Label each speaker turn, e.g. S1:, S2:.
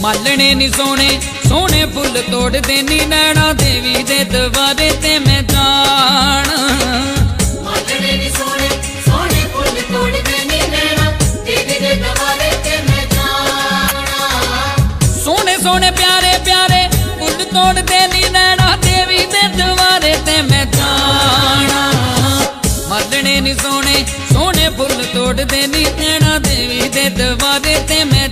S1: ਮਾਲਣੇ ਨੀ ਸੋਹਣੇ ਸੋਹਣੇ ਫੁੱਲ ਤੋੜਦੇ ਨੀ ਨੈਣਾ ਦੇਵੀ ਦੇ ਦਵਾਰੇ ਤੇ ਮੈਂ ਜਾਣ।
S2: ਮਾਲਣੇ ਨੀ ਸੋਹਣੇ ਸੋਹਣੇ ਫੁੱਲ ਤੋੜਦੇ ਨੀ ਨੈਣਾ ਦੇਵੀ ਦੇ ਦਵਾਰੇ ਤੇ ਮੈਂ ਜਾਣਾ।
S1: ਸੋਹਣੇ ਸੋਹਣੇ ਪਿਆਰੇ ਪਿਆਰੇ ਫੁੱਲ ਤੋੜਦੇ ਨੀ ਨੈਣਾ ਦੇਵੀ ਦੇ ਦਵਾਰੇ ਤੇ ਮੈਂ ਜਾਣਾ। ਮਾਲਣੇ ਨੀ ਸੋਹਣੇ ਸੋਹਣੇ ਫੁੱਲ ਤੋੜਦੇ ਨੀ ਨੈਣਾ ਦੇਵੀ ਦੇ ਦਵਾਰੇ ਤੇ ਮੈਂ